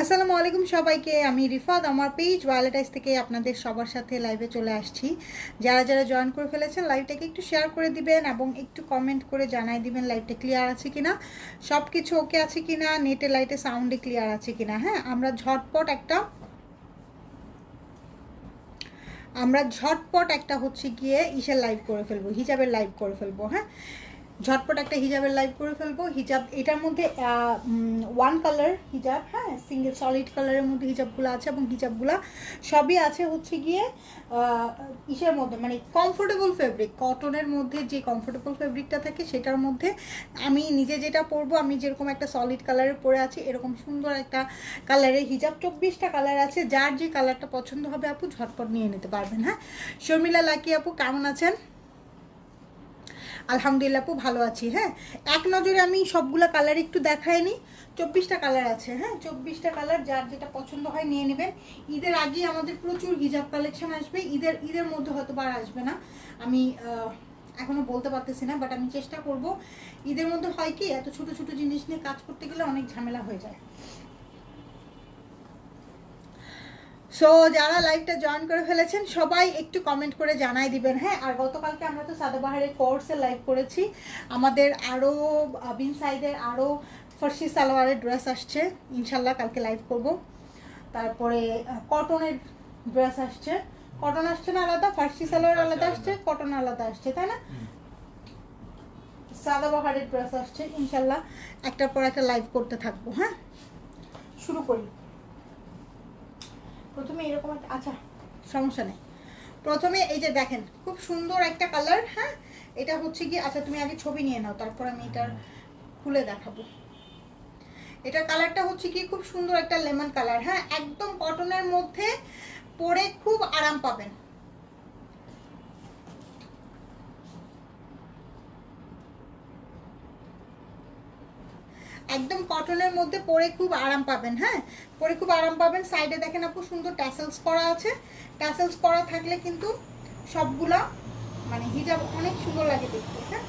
আসসালামু আলাইকুম সবাইকে। আমি রিফাত, আমার পেজ ওয়ালেটাইজ থেকে আপনাদের সবার সাথে লাইভে চলে আসছি। যারা যারা জয়েন করে ফেলেছেন লাইভটাকে একটু শেয়ার করে দিবেন এবং একটু কমেন্ট করে জানাই দিবেন লাইভটা ক্লিয়ার আছে কিনা সব কিছু ওকে আছে কিনা নেটে লাইটে সাউন্ডে ক্লিয়ার আছে কিনা হ্যাঁ? আমরা ঝটপট একটা, আমরা ঝটপট একটা হচ্ছে গিয়ে ইসের লাইভ করে ফেলব, হিজাবের লাইভ করে ফেলব হ্যাঁ? ঝটপট একটা হিজাবের লাইভ করে ফেলব। হিজাব, এটার মধ্যে ওয়ান কালার হিজাব হ্যাঁ সিঙ্গেল সলিড কালারের মধ্যে হিজাবগুলো আছে এবং হিজাবগুলো সবই আছে হচ্ছে গিয়ে ইসের মধ্যে মানে কমফোর্টেবল ফেব্রিক কটনের মধ্যে যে কমফোর্টেবল ফেব্রিকটা থাকে সেটার মধ্যে আমি নিজে যেটা পরবো, আমি যেরকম একটা সলিড কালারের পরে আছি, এরকম সুন্দর একটা কালারের হিজাব, চব্বিশটা কালার আছে, যার যে কালারটা পছন্দ হবে আপু, ঝটপট নিয়ে নিতে পারবেন হ্যাঁ? শর্মিলা লাকি আপু, কেমন আছেন? আলহামদুলিল্লাহ আপু ভালো আছি হ্যাঁ? এক নজরে আমি সবগুলা কালার একটু দেখাইনি চব্বিশটা কালার আছে হ্যাঁ? চব্বিশটা কালার যার যেটা পছন্দ হয় নিয়ে নেবেন। ঈদের আগে আমাদের প্রচুর হিজাব কালেকশন আসবে। ঈদের ঈদের মধ্যে হয়তো বার আসবে না। আমি এখনও বলতে পারতেছি না বাট আমি চেষ্টা করব। ঈদের মধ্যে হয় কি, এত ছোট ছোট জিনিস নিয়ে কাজ করতে গেলে অনেক ঝামেলা হয়ে যায়। সো যারা লাইভটা জয়েন করে ফেলেছেন সবাই একটু কমেন্ট করে জানাই দিবেন। হ্যাঁ আর গতকালকে আমরা তো সাদাবাহারের কোর্সে লাইভ করেছি। আমাদের আরও বিন সাইডের আরও ফার্সি সালোয়ারের ড্রেস আসছে। ইনশাল্লাহ কালকে লাইভ করব। তারপরে কটনের ড্রেস আসছে। কটন আসছে না আলাদা ফার্সি সালোয়ার আলাদা আসছে কটন আলাদা আসছে তাই না? সাদাবাহারের ড্রেস আসছে ইনশাল্লাহ একটার পর একটা লাইভ করতে থাকব হ্যাঁ? শুরু করি। প্রথমে এরকম একটা আচ্ছা সমস্যা নেই। প্রথমে এই যে দেখেন, খুব সুন্দর একটা কালার হ্যাঁ? এটা হচ্ছে কি আচ্ছা তুমি আগে ছবি নিয়ে নাও, তারপর আমি এটার খুলে দেখাবো। এটার কালারটা হচ্ছে কি খুব সুন্দর একটা লেমন কালার হ্যাঁ? একদম কটনের মধ্যে পরে খুব আরাম পাবেন। একদম কটনের মধ্যে পরে খুব আরাম পাবেন হ্যাঁ? পরে খুব আরাম পাবেন। সাইডে দেখেন আপু, সুন্দর ট্যাসেলস করা আছে। ট্যাসেলস করা থাকলে কিন্তু সবগুলা মানে হিজাব অনেক সুন্দর লাগে দেখতে হ্যাঁ?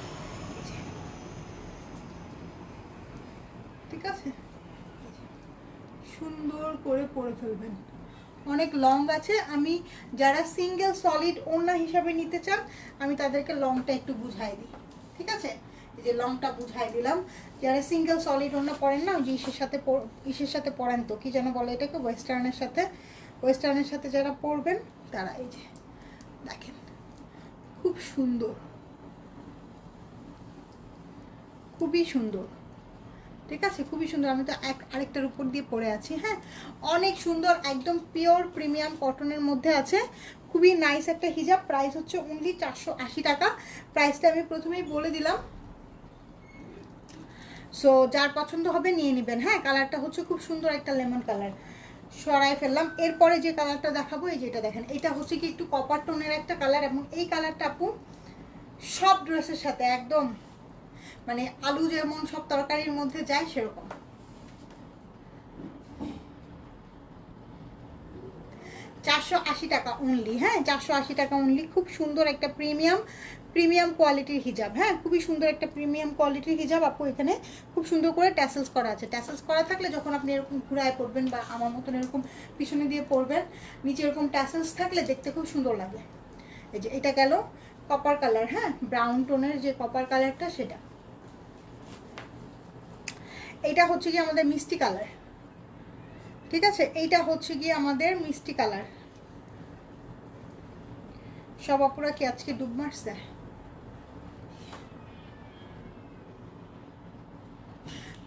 ঠিক আছে? সুন্দর করে পরে ফেলবেন। অনেক লং আছে। আমি যারা সিঙ্গেল সলিড ওড়না হিসাবে নিতে চান, আমি তাদেরকে লংটা একটু বুঝাই দিই। ঠিক আছে? যে লংটা বুঝাই দিলাম। যারা সিঙ্গেল সলিড ওড়না পরেন না যে ইসের সাথে ইসের সাথে পরেন তো, কি যেন বলে এটাকে ওয়েস্টার্নের সাথে। ওয়েস্টার্নের সাথে যারা পরবেন তারা এই যে, দেখেন, খুব সুন্দর। খুবই সুন্দর। ঠিক আছে? খুবই সুন্দর। আমি তো এক আরেকটার উপর দিয়ে পরে আছি হ্যাঁ? অনেক সুন্দর, একদম পিওর প্রিমিয়াম কটনের মধ্যে আছে। খুবই নাইস একটা হিজাব। প্রাইস হচ্ছে অনলি চারশো আশি টাকা। প্রাইসটা আমি প্রথমেই বলে দিলাম। সো যার পছন্দ হবে নিয়ে নেবেন। হ্যাঁ কালারটা হচ্ছে খুব সুন্দর একটা লেমন কালার। সরাই ফেললাম। এরপরে যে কালারটা দেখাবো, এই যেটা দেখেন। এটা হচ্ছে কি একটু কপার টোনের একটা কালার এবং এই কালারটা আপু সব ড্রেসের সাথে একদম মানে আলু যেমন সব তরকারির মধ্যে যায় সেরকম। চারশো আশি টাকা অনলি হ্যাঁ? চারশো আশি টাকা অনলি খুব সুন্দর একটা প্রিমিয়াম প্রিমিয়াম কোয়ালিটির হিজাব হ্যাঁ? খুবই সুন্দর একটা প্রিমিয়াম কোয়ালিটির হিজাব আপু এখানে। খুব সুন্দর করে ট্যাসেলস করা আছে। ট্যাসেলস করা থাকলে যখন আপনি এরকম ঘুরায় পড়বেন বা আমার মতন এরকম পিছনে দিয়ে পড়বেন, নিচে এরকম ট্যাসেলস থাকলে দেখতে খুব সুন্দর লাগে। এই যে এটা গেল কপার কালার হ্যাঁ? ব্রাউন টোনের যে কপার কালারটা সেটা। এটা হচ্ছে কি আমাদের মিষ্টি কালার ঠিক আছে? এইটা হচ্ছে গিয়ে আমাদের মিষ্টি কালার। সব অপরা কি আজকে ডুব মারছে?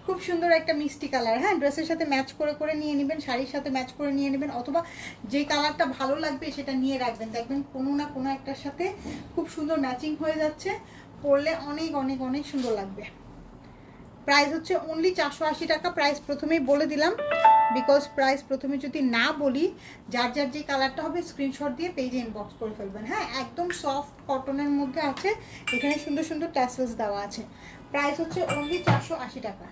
খুব সুন্দর একটা মিষ্টি কালার হ্যাঁ? ড্রেসের সাথে ম্যাচ করে করে নিয়ে নেবেন, শাড়ির সাথে ম্যাচ করে নিয়ে নেবেন, অথবা যে কালারটা ভালো লাগবে সেটা নিয়ে রাখবেন। দেখবেন কোনো না কোনো একটার সাথে খুব সুন্দর ম্যাচিং হয়ে যাচ্ছে, পরলে অনেক অনেক অনেক সুন্দর লাগবে। প্রাইস হচ্ছে অনলি চারশো আশি টাকা, প্রাইস প্রথমেই বলে দিলাম। বিকজ প্রাইস প্রথমে যদি না বলি, যার যার যে কালারটা হবে স্ক্রিনশট দিয়ে পেজে ইনবক্স করে ফেলবেন। হ্যাঁ একদম সফট কটনের মধ্যে আছে, এখানে সুন্দর সুন্দর ট্যাসেলস দেওয়া আছে। প্রাইস হচ্ছে অনলি চারশো আশি টাকা।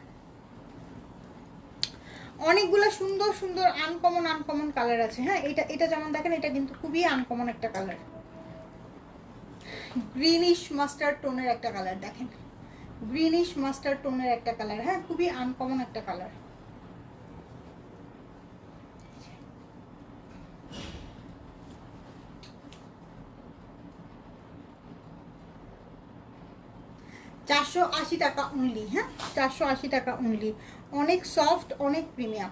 অনেকগুলো সুন্দর সুন্দর আনকমন আনকমন কালার আছে। হ্যাঁ এটা এটা যেমন দেখেন, এটা কিন্তু খুবই আনকমন একটা কালার গ্রিনিশ মাস্টার্ড টোনের একটা কালার দেখেন। গ্রিনিশ মাস্টার্ড টোনের একটা কালার হ্যাঁ খুবই আনকমন একটা কালার চারশো আশি টাকা অনলি হ্যাঁ? চারশো আশি টাকা অনলি অনেক সফট অনেক প্রিমিয়াম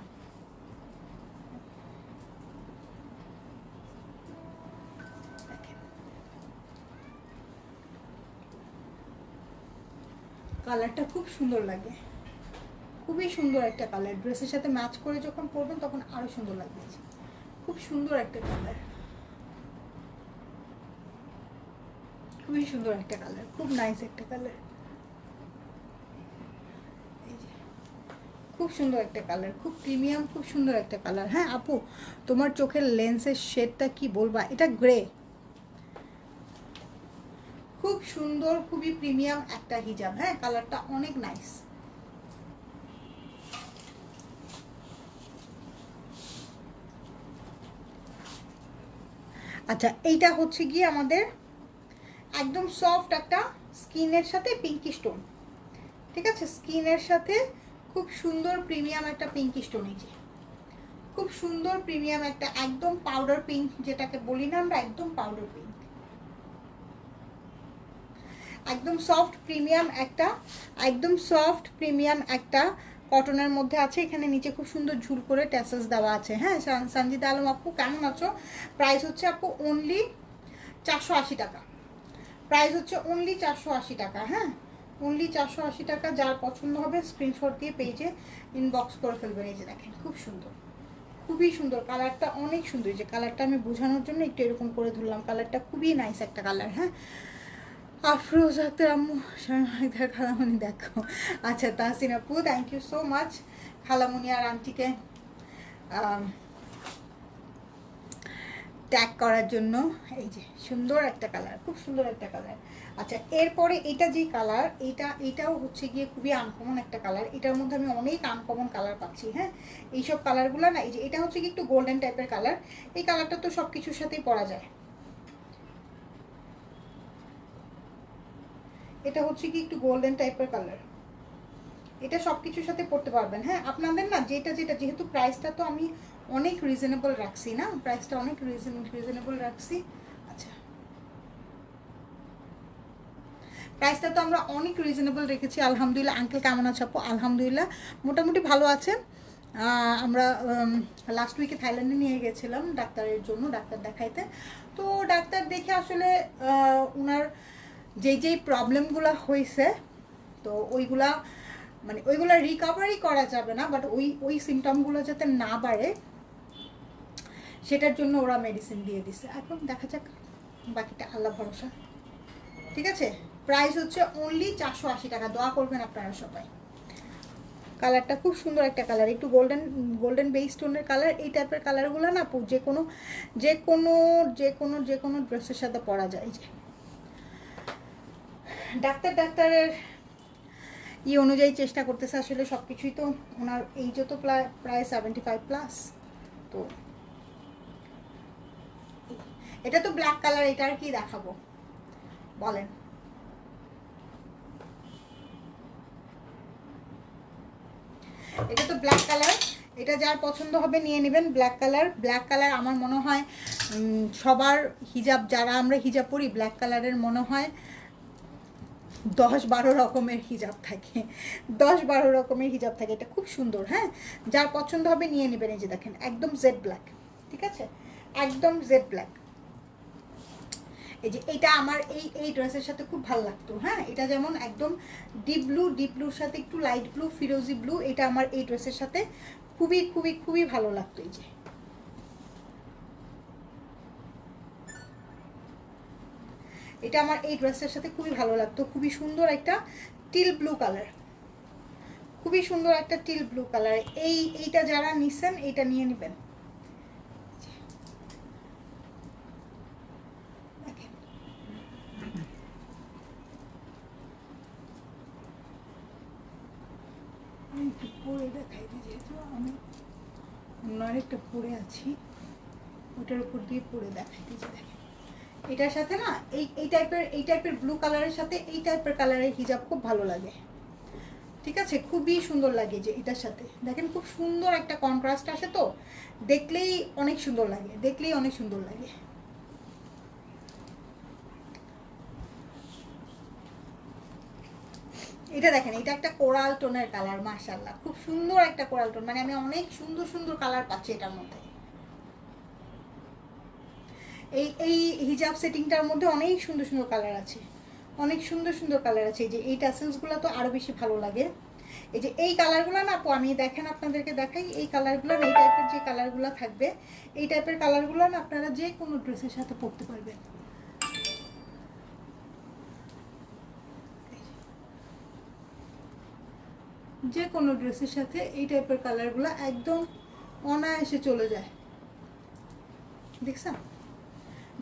কালারটা খুব সুন্দর লাগে। খুবই সুন্দর একটা কালার। ড্রেসের সাথে ম্যাচ করে যখন পরবেন, তখন আরও সুন্দর লাগবে। খুব সুন্দর একটা কালার। খুবই সুন্দর একটা কালার। খুব নাইস একটা কালার। খুব সুন্দর একটা কালার খুব প্রিমিয়াম খুব সুন্দর একটা কালার হ্যাঁ আপু, তোমার চোখের লেন্সের শেডটা কি বলবা? এটা গ্রে খুব সুন্দর, খুবই প্রিমিয়াম একটা হিজাব হ্যাঁ কালারটা অনেক নাইস আচ্ছা এইটা হচ্ছে গিয়ে আমাদের একদম সফট একটা স্কিনের সাথে পিঙ্কি স্টোন ঠিক আছে? স্কিনের সাথে খুব সুন্দর প্রিমিয়াম একটা পিঙ্কি স্টোন এই যে। খুব সুন্দর প্রিমিয়াম একটা একদম পাউডার পিঙ্ক যেটাকে বলি না আমরা, একদম পাউডার পিঙ্ক একদম সফট প্রিমিয়াম একটা, একদম সফট প্রিমিয়াম একটা কটনের মধ্যে আছে। এখানে নিচে খুব সুন্দর ঝুল করে ট্যাসেস দেওয়া আছে। হ্যাঁ সঞ্জিতা আলম আপু, কেমন আছো? প্রাইস হচ্ছে আপু অনলি চারশো আশি টাকা। প্রাইস হচ্ছে অনলি চারশো আশি টাকা হ্যাঁ? অনলি চারশো আশি টাকা যার পছন্দ হবে স্ক্রিনশট দিয়ে পেজে ইনবক্স করে ফেলবেন। এই যে দেখেন, খুব সুন্দর। খুবই সুন্দর কালারটা অনেক সুন্দর। যে কালারটা আমি বোঝানোর জন্য একটু এরকম করে ধরলাম। কালারটা খুবই নাইস একটা কালার হ্যাঁ? আফরোজ আক্তার আম্মু স্বয়ং খালামণি দেখো আচ্ছা তাহসিন আপু থ্যাংক ইউ সো মাচ খালামণি আর আন্টিকে ট্যাগ করার জন্য, এই যে, সুন্দর একটা কালার খুব সুন্দর একটা কালার আচ্ছা এরপরে এটা যে কালার এটা, এটাও হচ্ছে গিয়ে খুবই আনকমন একটা কালার এটার মধ্যে আমি অনেক আনকমন কালার পাচ্ছি হ্যাঁ? এইসব কালারগুলো না, এই যে, এটা হচ্ছে কি একটু গোল্ডেন টাইপের কালার এই কালারটা তো সব কিছুর সাথেই পরা যায়। এটা হচ্ছে কি একটু গোল্ডেন টাইপের কালার এটা সব কিছুর সাথে পড়তে পারবেন। হ্যাঁ আপনাদের না যেটা যেটা, যেহেতু প্রাইসটা তো আমি অনেক রিজনেবল রাখছি না? প্রাইসটা অনেক রিজন রিজনেবল রাখছি। আচ্ছা। প্রাইসটা তো আমরা অনেক রিজনেবল রেখেছি, আলহামদুলিল্লাহ। আঙ্কেল কেমন আছে আপু? আলহামদুলিল্লাহ, মোটামুটি ভালো আছে। আমরা লাস্ট উইকে থাইল্যান্ডে নিয়ে গেছিলাম ডাক্তারের জন্য, ডাক্তার দেখাইতে। তো ডাক্তার দেখে আসলে ওনার যেই যেই প্রবলেমগুলো হয়েছে তো ওইগুলা মানে ওইগুলো রিকভারি করা যাবে না বাট ওই ওই সিমটমগুলো যাতে না বাড়ে, সেটার জন্য ওরা মেডিসিন দিয়ে দিছে। এখন দেখা যাক, বাকিটা আল্লাহ ভরসা। ঠিক আছে? প্রাইস হচ্ছে অনলি চারশো আশি টাকা। দোয়া করবেন আপনারা সবাই। কালারটা খুব সুন্দর একটা কালার একটু গোল্ডেন গোল্ডেন বেস টোনের কালার এই টাইপের কালারগুলো না যে কোনো যে কোনো যে কোনো যে কোনো ড্রেসের সাথে পরা যায়। যে। ডাক্তার, ডাক্তারের ই অনুযায়ী চেষ্টা করতেছে আসলে সব কিছুই তো। ওনার এই যত প্রায় সেভেন্টি ফাইভ প্লাস তো এটা তো ব্ল্যাক কালার এটা আর কি দেখাবো। বলেন। এটা তো ব্ল্যাক কালার এটা যার পছন্দ হবে নিয়ে নেবেন ব্ল্যাক কালার ব্ল্যাক কালার আমার মনে হয় সবার হিজাব, যারা আমরা হিজাব পরি ব্ল্যাক কালারের মনে হয় দশ বারো রকমের হিজাব থাকে। দশ বারো রকমের হিজাব থাকে, এটা খুব সুন্দর হ্যাঁ? যার পছন্দ হবে নিয়ে নেবেন, এই যে দেখেন, একদম জেড ব্ল্যাক ঠিক আছে? একদম জেড ব্ল্যাক এই যে এটা আমার এই এই ড্রেসের সাথে খুব ভালো লাগতো হ্যাঁ? এটা যেমন একদম ডিপ ব্লু ডিপ ব্লুর সাথে একটু লাইট ব্লু ফিরোজি ব্লু এটা আমার এই ড্রেসের সাথে খুবই খুবই খুবই ভালো লাগতো, এই যে। এটা আমার এই ড্রেসটার সাথে খুবই ভালো লাগতো। খুবই সুন্দর একটা টিল ব্লু কালার খুবই সুন্দর একটা টিল ব্লু কালার এই, এইটা যারা নিছেন, এইটা নিয়ে নেবেন। পরে দেখাই আমি অন্য আরেকটা পরে আছি, ওটার উপর দিয়ে পরে দেখাই দিই দেখেন। এটার সাথে না, এই এই টাইপের এই টাইপের ব্লু কালারের সাথে এই টাইপের কালারের হিজাব খুব ভালো লাগে। ঠিক আছে? খুবই সুন্দর লাগে যে এটার সাথে। দেখেন খুব সুন্দর একটা কন্ট্রাস্ট আসে তো, দেখলেই অনেক সুন্দর লাগে, দেখলেই অনেক সুন্দর লাগে। এটা দেখেন, এটা একটা কোরাল টোনের কালার মাশাল্লাহ খুব সুন্দর একটা কোরাল টোন মানে আমি অনেক সুন্দর সুন্দর কালার পাচ্ছি এটার মধ্যে। এই এই হিজাব সেটিংটার মধ্যে অনেক সুন্দর সুন্দর কালার আছে। অনেক সুন্দর সুন্দর কালার আছে। এই যে এই টাসেলসগুলো তো আরও বেশি ভালো লাগে। এই যে এই কালারগুলো না আপু, আমি দেখেন আপনাদেরকে দেখাই, এই কালারগুলো এই টাইপের যে কালারগুলো থাকবে, এই টাইপের কালারগুলো না আপনারা যে কোনো ড্রেসের সাথে পরতে পারবেন। যে কোনো ড্রেসের সাথে এই টাইপের কালারগুলো একদম অনায়াসে চলে যায়। দেখছেন?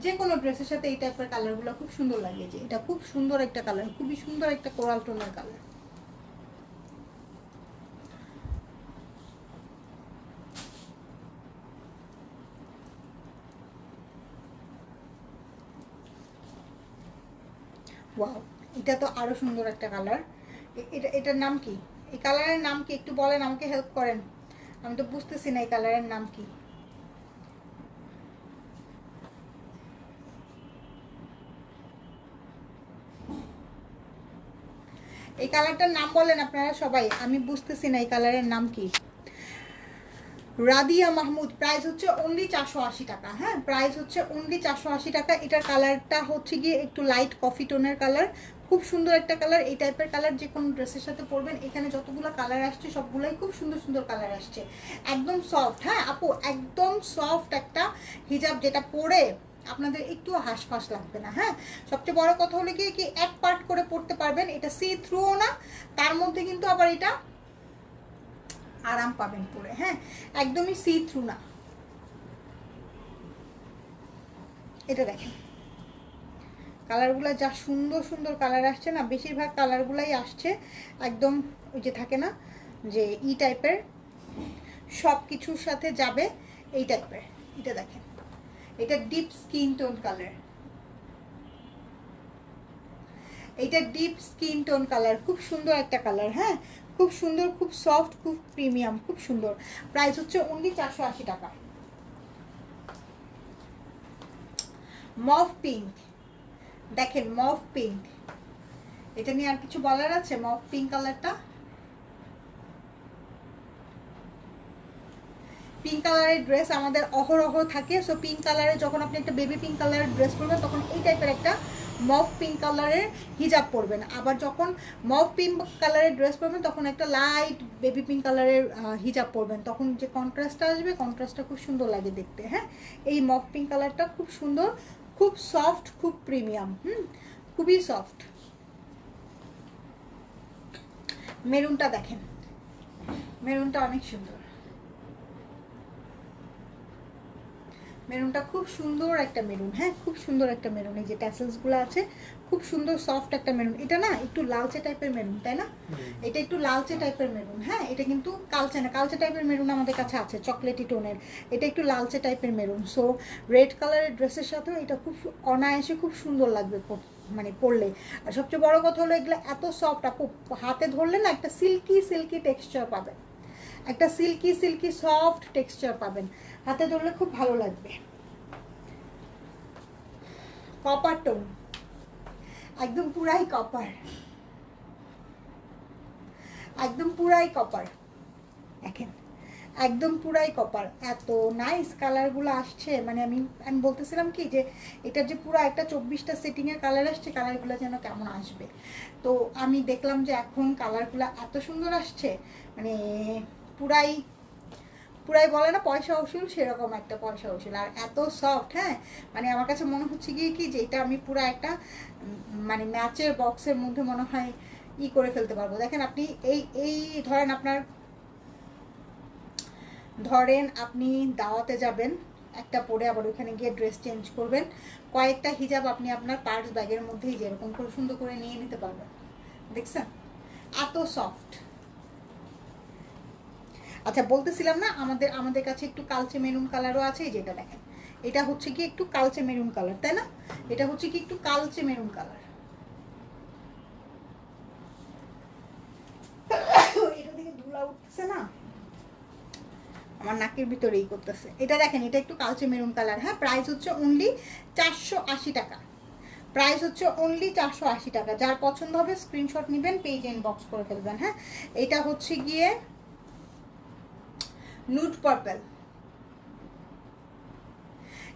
যে কোনো ড্রেসের সাথে এই টাইপের কালারগুলো খুব সুন্দর লাগে যে। এটা খুব সুন্দর একটা কালার খুবই সুন্দর একটা কোরাল টোনের কালার ওয়াও এটা তো আরও সুন্দর একটা কালার এটা এটার নাম কি? এই কালারের নাম কি? একটু বলেন, আমাকে হেল্প করেন। আমি তো বুঝতেছি না এই কালারের নাম কি। এই কালারটার নাম বলেন আপনারা সবাই, আমি বুঝতেছি না এই কালারের নাম কি। রাদিয়া মাহমুদ প্রাইস হচ্ছে অনলি চারশো আশি টাকা হ্যাঁ? প্রাইস হচ্ছে অনলি চারশো আশি টাকা, এটার কালারটা হচ্ছে গিয়ে একটু লাইট কফি টোনের কালার, খুব সুন্দর একটা কালার, এই টাইপের কালার যে কোনো ড্রেসের সাথে পরবেন, এখানে যতগুলো কালার আসছে, সবগুলোই খুব সুন্দর সুন্দর কালার আসছে। একদম সফট হ্যাঁ? আপু, একদম সফট একটা হিজাব যেটা পরে আপনাদের একটু হাঁসফাঁস লাগবে না হ্যাঁ? সবচেয়ে বড় কথা হলো কি কি এক পার্ট করে পড়তে পারবেন, এটা সি থ্রুও না, তার মধ্যে কিন্তু আবার এটা আরাম পাবেন পরে হ্যাঁ? একদমই সি থ্রু না। এটা দেখেন। কালারগুলো যা সুন্দর সুন্দর কালার আসছে না, বেশিরভাগ কালারগুলাই আসছে একদম ওই যে থাকে না, যে ই টাইপের সব কিছুর সাথে যাবে এই টাইপের এটা দেখেন। এটা ডিপ স্কিন টোন কালার এটা ডিপ স্কিন টোন কালার খুব সুন্দর একটা কালার হ্যাঁ? খুব সুন্দর, খুব সফট খুব প্রিমিয়াম খুব সুন্দর। প্রাইস হচ্ছে অনলি চারশো আশি টাকা। মফ পিঙ্ক দেখেন মফ পিঙ্ক এটা নিয়ে আর কিছু বলার আছে মফ পিঙ্ক কালারটা পিঙ্ক কালারের ড্রেস আমাদের অহরহ থাকে। সো পিঙ্ক কালারের যখন আপনি একটা বেবি পিঙ্ক কালারের ড্রেস পরবেন, তখন এই টাইপের একটা মফ পিঙ্ক কালারের হিজাব পরবেন। আবার যখন মফ পিঙ্ক কালারের ড্রেস পরবেন, তখন একটা লাইট বেবি পিঙ্ক কালারের হিজাব পরবেন। তখন যে কন্ট্রাস্টটা আসবে কন্ট্রাস্টটা খুব সুন্দর লাগে দেখতে হ্যাঁ? এই মফ পিঙ্ক কালারটা খুব সুন্দর, খুব সফট খুব প্রিমিয়াম হুম? খুবই সফট মেরুনটা দেখেন। মেরুনটা অনেক সুন্দর। মেরুনটা খুব সুন্দর একটা মেরুন হ্যাঁ? খুব সুন্দর একটা মেরুন এই যে ট্যাসেলসগুলো আছে খুব সুন্দর সফট একটা মেরুন। এটা না একটু লালচে টাইপের মেরুন তাই না? এটা একটু লালচে টাইপের মেরুন হ্যাঁ? এটা কিন্তু কালচে না কালচে টাইপের মেরুন আমাদের কাছে আছে চকলেটি টোনের এটা একটু লালচে টাইপের মেরুন সো রেড কালারের ড্রেসের সাথেও এটা খুব অনায়াসে খুব সুন্দর লাগবে মানে পরলে। আর সবচেয়ে বড় কথা হলো এগুলো এত সফট আপু হাতে ধরলে না একটা সিল্কি সিল্কি টেক্সচার পাবেন একটা সিল্কি সিল্কি সফট টেক্সচার পাবেন। হাতে ধরলে খুব ভালো লাগবে। কপার টোন একদম পুরাই কপার একদম পুরাই কপার দেখেন, একদম পুরাই কপার এত নাইস কালারগুলো আসছে। মানে আমি আমি বলতেছিলাম কি যে এটা যে পুরো একটা চব্বিশটা সেটিংয়ের কালার আসছে কালারগুলো যেন কেমন আসবে। তো আমি দেখলাম যে এখন কালারগুলো এত সুন্দর আসছে। মানে পুরাই পুরাই বলে না, পয়সা উসুল, সেরকম একটা পয়সা উসুল। আর এত সফট হ্যাঁ? মানে আমার কাছে মনে হচ্ছে কি কি, যে এটা আমি পুরো একটা মানে ম্যাচের বক্সের মধ্যে মনে হয় ই করে ফেলতে পারব। দেখেন আপনি এই এই ধরেন আপনার, ধরেন আপনি দাওয়াতে যাবেন, একটা পরে আবার ওখানে গিয়ে ড্রেস চেঞ্জ করবেন, কয়েকটা হিজাব আপনি আপনার পার্স ব্যাগের মধ্যেই যেরকম করে সুন্দর করে নিয়ে নিতে পারবেন। দেখছেন? এত সফট আচ্ছা বলতেছিলাম না, আমাদের আমাদের কাছে একটু কালচে মেরুন কালারও আছে যেটা দেখেন। এটা হচ্ছে কি একটু কালচে মেরুন কালার, তাই না? এটা হচ্ছে কি একটু কালচে মেরুন কালার। এটা থেকে ধুলা উঠছে না? আমার নাকের ভিতরেই করতেছে। এটা দেখেন, এটা একটু কালচে মেরুন কালার। হ্যাঁ প্রাইস হচ্ছে অনলি চারশো আশি টাকা। প্রাইস হচ্ছে অনলি চারশো আশি টাকা। যার পছন্দ হবে স্ক্রিনশট নেবেন পেজ ইনবক্স করে ফেলবেন। হ্যাঁ এটা হচ্ছে গিয়ে নুড পার্পেল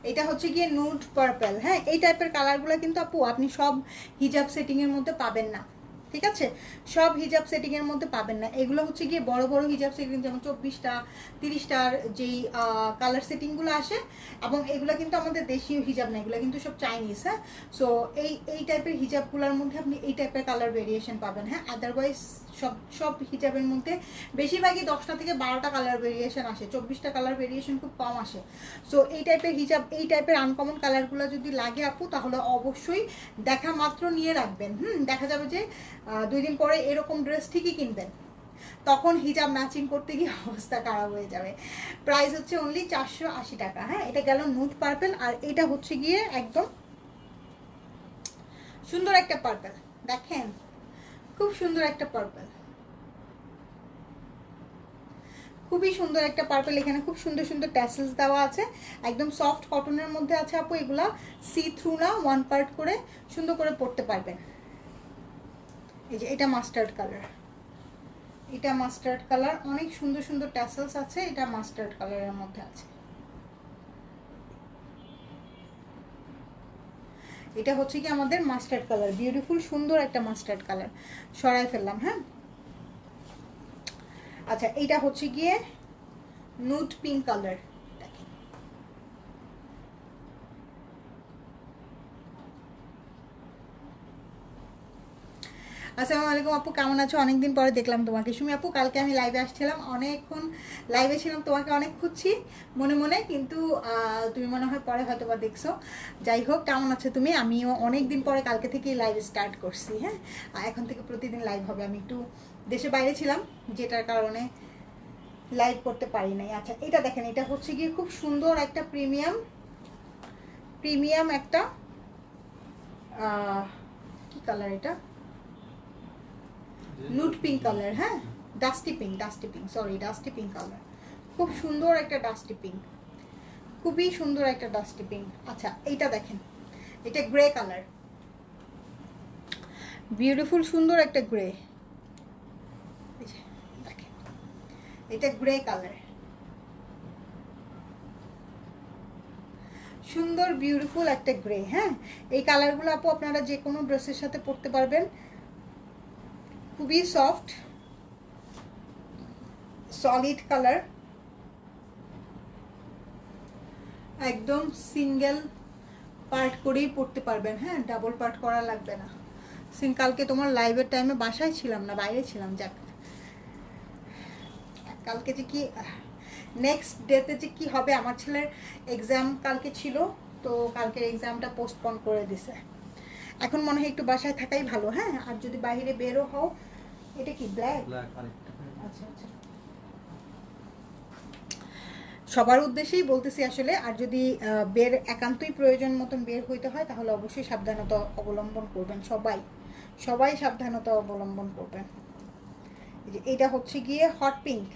এটা হচ্ছে গিয়ে নুট পার্পেল হ্যাঁ? এই টাইপের কালারগুলো কিন্তু আপু, আপনি সব হিজাব সেটিংয়ের মধ্যে পাবেন না। ঠিক আছে? সব হিজাব সেটিংয়ের মধ্যে পাবেন না। এগুলো হচ্ছে গিয়ে বড় বড় হিজাব সেটিং যেমন চব্বিশটা তিরিশটার যেই কালার সেটিংগুলো আসে, এবং এগুলো কিন্তু আমাদের দেশীয় হিজাব না, এগুলো কিন্তু সব চাইনিজ হ্যাঁ? সো এই এই টাইপের হিজাবগুলোর মধ্যে আপনি এই টাইপের কালার ভেরিয়েশন পাবেন হ্যাঁ? আদারওয়াইজ সব সব হিজাবের মধ্যে বেশিরভাগই দশটা থেকে বারোটা কালার ভেরিয়েশন আসে, চব্বিশটা কালার ভেরিয়েশন খুব কম আসে। সো এই টাইপের হিজাব, এই টাইপের আনকমন কালারগুলো যদি লাগে আপু, তাহলে অবশ্যই দেখা মাত্র নিয়ে রাখবেন, হুম? দেখা যাবে যে দুই দিন পরে এরকম ড্রেস ঠিকই কিনবেন। তখন হিজাব ম্যাচিং করতে গিয়ে অবস্থা খারাপ হয়ে যাবে। প্রাইস হচ্ছে অনলি চারশো আশি টাকা হ্যাঁ? এটা গেল নুট পার্পেল আর এটা হচ্ছে গিয়ে একদম সুন্দর একটা পার্পেল দেখেন, খুব সুন্দর একটা পার্পেল খুবই সুন্দর একটা পার্পেল এখানে খুব সুন্দর সুন্দর ট্যাসেলস দেওয়া আছে। একদম সফট কটনের মধ্যে আছে আপু, এগুলা সি থ্রু না ওয়ান পার্ট করে সুন্দর করে পরতে পারবেন। এই যে, এটা মাস্টার্ড কালার এটা মাস্টার্ড কালার অনেক সুন্দর সুন্দর ট্যাসেলস আছে, এটা মাস্টার্ড কালারের মধ্যে আছে। এটা হচ্ছে কি আমাদের মাস্টার্ড কালার বিউটিফুল সুন্দর একটা মাস্টার্ড কালার সরাই ফেললাম হ্যাঁ? আচ্ছা এইটা হচ্ছে গিয়ে নুট পিঙ্ক কালার আসসালামু আলাইকুম আপু, কেমন আছো? অনেকদিন পরে দেখলাম তোমাকে। সুমি আপু, কালকে আমি লাইভে আসছিলাম। অনেকক্ষণ লাইভে ছিলাম, তোমাকে অনেক খুঁজছি, মনে মনে। কিন্তু তুমি মনে হয় পরে হয়তো বা দেখছ। যাই হোক, কেমন আছো তুমি? আমিও অনেক দিন পরে কালকে থেকেই লাইভ স্টার্ট করছি হ্যাঁ? এখন থেকে প্রতিদিন লাইভ হবে। আমি একটু দেশে বাইরে ছিলাম, যেটার কারণে লাইভ করতে পারি নাই। আচ্ছা এটা দেখেন, এটা হচ্ছে গিয়ে খুব সুন্দর একটা প্রিমিয়াম প্রিমিয়াম একটা কি কালার এটা? নুট পিঙ্ক কালার হ্যাঁ? Dusty pink dusty pink sorry dusty pink colour খুব সুন্দর একটা ডাস্টি পিঙ্ক খুবই সুন্দর একটা ডাস্টি পিঙ্ক আচ্ছা এইটা দেখেন, এটা গ্রে কালার বিউটিফুল সুন্দর একটা গ্রে এটা গ্রে কালার সুন্দর বিউটিফুল একটা গ্রে হ্যাঁ? এই কালারগুলো আপু আপনারা যে কোনো ড্রেসের সাথে পরতে পারবেন। খুবই সফট সলিড কালার একদম সিঙ্গেল পার্ট করেই পড়তে পারবেন হ্যাঁ ডাবল পার্ট করা লাগবে না। সিং কালকে তোমার লাইভের টাইমে বাসায় ছিলাম না, বাইরে ছিলাম, যাক। কালকে যে কি নেক্সট ডেতে যে কি হবে, আমার ছেলের এক্সাম কালকে ছিল, তো কালকের এক্সামটা পোস্টপন করে দিছে। এখন মনে হয় একটু বাসায় থাকাই ভালো হ্যাঁ আর যদি বাইরে বেরো হও এটা কি ব্ল্যাক ব্ল্যাক আরেকটা। আচ্ছা আচ্ছা। সবার উদ্দেশ্যেই বলতেছি আসলে আর যদি বের একান্তই প্রয়োজন মতন বের হইতে হয় তাহলে অবশ্যই সাবধানতা অবলম্বন করবেন সবাই। সবাই সাবধানতা অবলম্বন করবেন। যে এটা হচ্ছে গিয়ে হট পিঙ্ক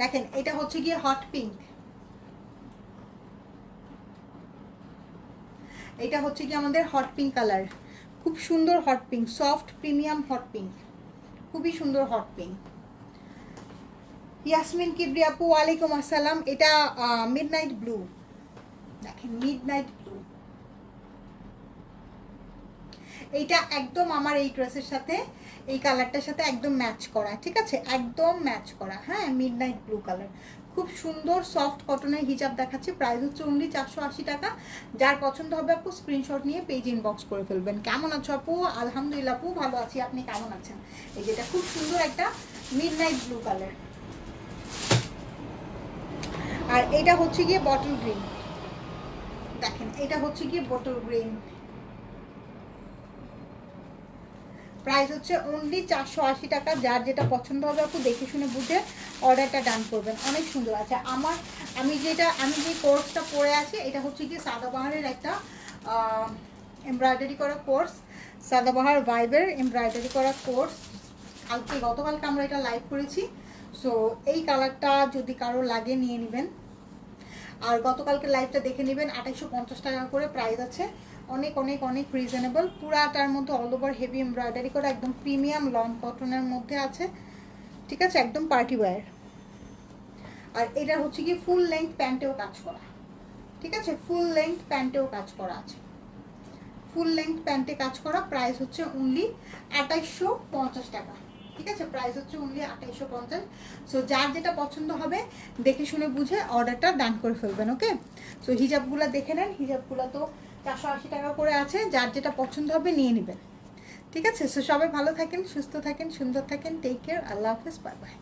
দেখেন এটা হচ্ছে গিয়ে হট পিঙ্ক এটা হচ্ছে কি আমাদের হট পিঙ্ক কালার খুব সুন্দর hot pink soft premium hot pink খুবই সুন্দর হট পিঙ্ক ইয়াসমিন কিবরি আপু, ওয়ালাইকুম আসসালাম। এটা মিড নাইট ব্লু দেখেন মিড নাইট ব্লু এইটা একদম আমার এই ড্রেসের সাথে, এই কালারটার সাথে একদম ম্যাচ করা, ঠিক আছে? একদম ম্যাচ করা হ্যাঁ মিড নাইট ব্লু কালার খুব সুন্দর সফট কটনের হিজাব দেখাচ্ছে। প্রাইস হচ্ছে অনলি চারশো আশি টাকা। যার পছন্দ হবে আপু স্ক্রিনশট নিয়ে পেজ ইনবক্স করে ফেলবেন। কেমন আছো আপু? আলহামদুলিল্লাহ আপু, ভালো আছি। আপনি কেমন আছেন? এই যেটা খুব সুন্দর একটা মিড নাইট ব্লু কালার আর এটা হচ্ছে গিয়ে বটল গ্রিন দেখেন, এটা হচ্ছে গিয়ে বটল গ্রিন প্রাইস হচ্ছে অনলি চারশো আশি টাকা। যার যেটা পছন্দ হবে আপু, দেখে শুনে বুঝে অর্ডারটা ডান করবেন। অনেক সুন্দর। আছে আমার, আমি যেটা, আমি যে কোর্সটা পরে আছি, এটা হচ্ছে কি সাদাবাহারের একটা এমব্রয়ডারি করা কোর্স সাদাবাহার ভাইবের এমব্রয়ডারি করা কোর্স কালকে, গতকালকে আমরা এটা লাইভ করেছি। সো এই কালারটা যদি কারও লাগে, নিয়ে নেবেন। আর গতকালকে লাইভটা দেখে নেবেন আঠাইশো পঞ্চাশ টাকা করে প্রাইস আছে। অনেক অনেক অনেক রিজনেবল পুরাটার মধ্যে অল ওভার হেভি এমব্রয়ডারি করা একদম প্রিমিয়াম লং কটনের মধ্যে আছে। ঠিক আছে, একদম পার্টি ওয়্যার আর এটা হচ্ছে কি ফুল লেন্থ প্যান্টেও কাজ করা। ঠিক আছে ফুল লেন্থ প্যান্টেও কাজ করা আছে। ফুল লেন্থ প্যান্টে কাজ করা প্রাইস হচ্ছে অনলি আঠাইশশো পঞ্চাশ টাকা। ঠিক আছে? প্রাইস হচ্ছে অনলি আঠাইশো পঞ্চাশ। সো যার যেটা পছন্দ হবে, দেখে শুনে বুঝে অর্ডারটা ডান করে ফেলবেন ওকে সো হিজাবগুলো দেখে নেন। হিজাবগুলো তো চারশো আশি টাকা করে আছে। যার যেটা পছন্দ হবে, নিয়ে নেবেন। ঠিক আছে? সো সবাই ভালো থাকেন, সুস্থ থাকেন, সুন্দর থাকেন। টেক কেয়ার আল্লাহ হাফিজ। Bye bye